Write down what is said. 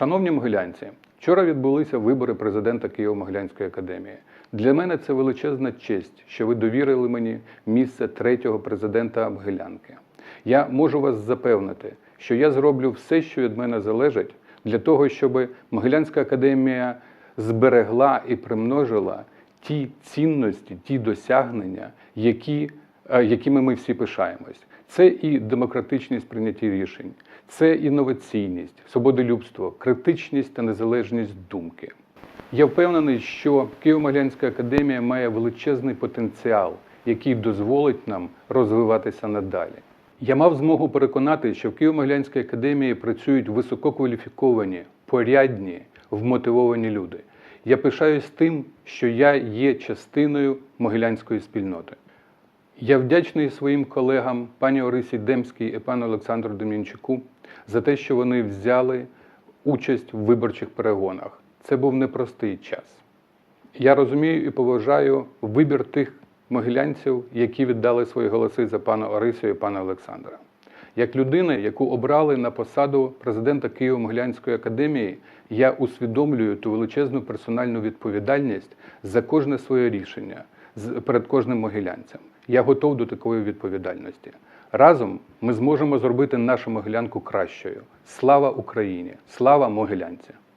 Шановні могилянці, вчора відбулися вибори президента Києво-Могилянської академії. Для мене це величезна честь, що ви довірили мені місце третього президента Могилянки. Я можу вас запевнити, що я зроблю все, що від мене залежить, для того, щоб Могилянська академія зберегла і примножила ті цінності, ті досягнення, які, якими ми всі пишаємось. Це і демократичність прийняття рішень, це інноваційність, свободолюбство, критичність та незалежність думки. Я впевнений, що Києво-Могилянська академія має величезний потенціал, який дозволить нам розвиватися надалі. Я мав змогу переконати, що в Києво-Могилянській академії працюють висококваліфіковані, порядні, вмотивовані люди. Я пишаюсь тим, що я є частиною могилянської спільноти. Я вдячний своїм колегам пані Орисі Демській і пану Олександру Дем'янчуку за те, що вони взяли участь в виборчих перегонах. Це був непростий час. Я розумію і поважаю вибір тих могилянців, які віддали свої голоси за пана Орисю і пана Олександра. Як людина, яку обрали на посаду президента Києво-Могилянської академії, я усвідомлюю ту величезну персональну відповідальність за кожне своє рішення перед кожним могилянцем. Я готов до такої відповідальності. Разом ми зможемо зробити нашу могилянку кращою. Слава Україні! Слава могилянці!